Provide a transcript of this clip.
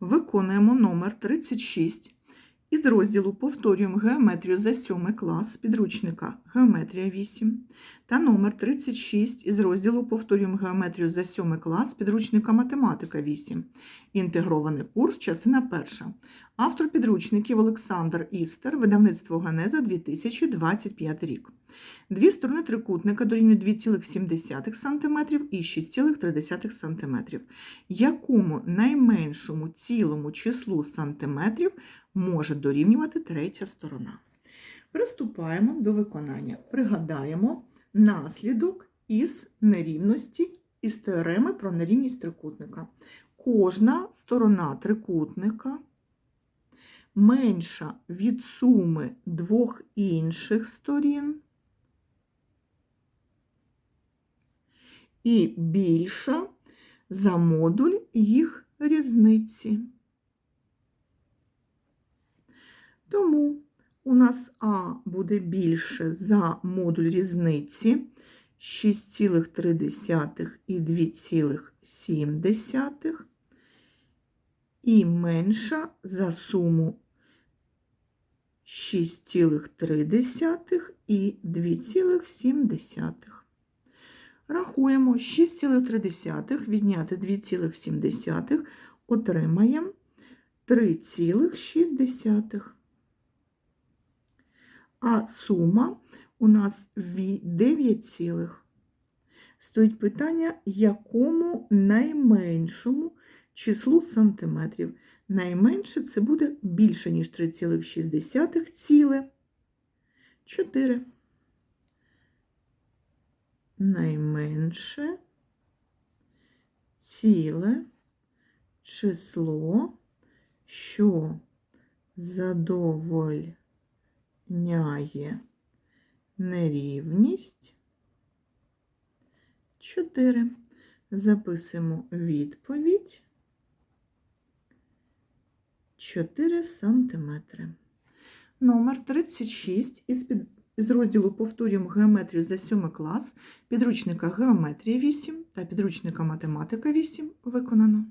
Виконуємо номер 36 із розділу Повторюємо геометрію за 7 клас підручника Геометрія 8 та номер 36 із розділу Повторюємо геометрію за 7 клас підручника Математика 8. Інтегрований курс, частина перша. Автор підручників Олександр Істер, видавництво Ганеза 2025 рік. Дві сторони трикутника дорівнюють 2,7 см і 6,3 см. Якому найменшому цілому числу сантиметрів може дорівнювати третя сторона? Приступаємо до виконання. Пригадаємо наслідок із нерівності із теореми про нерівність трикутника. Кожна сторона трикутника менша від суми двох інших сторін і більша за модуль їх різниці. Тому у нас А буде більше за модуль різниці 6,3 і 2,7 і менша за суму 6,3 і 2,7. Рахуємо 6,3 відняти 2,7, отримаємо 3,6. А сума у нас 9 цілих. Стоїть питання, якому найменшому числу сантиметрів. Найменше це буде більше, ніж 3,6 ціле 4. Найменше ціле число, що задовольняє нерівність 4. Записуємо відповідь 4 сантиметри. Номер 36 із, під... із розділу Повторюємо геометрію за 7 клас підручника Геометрія 8 та підручника Математика 8 виконано.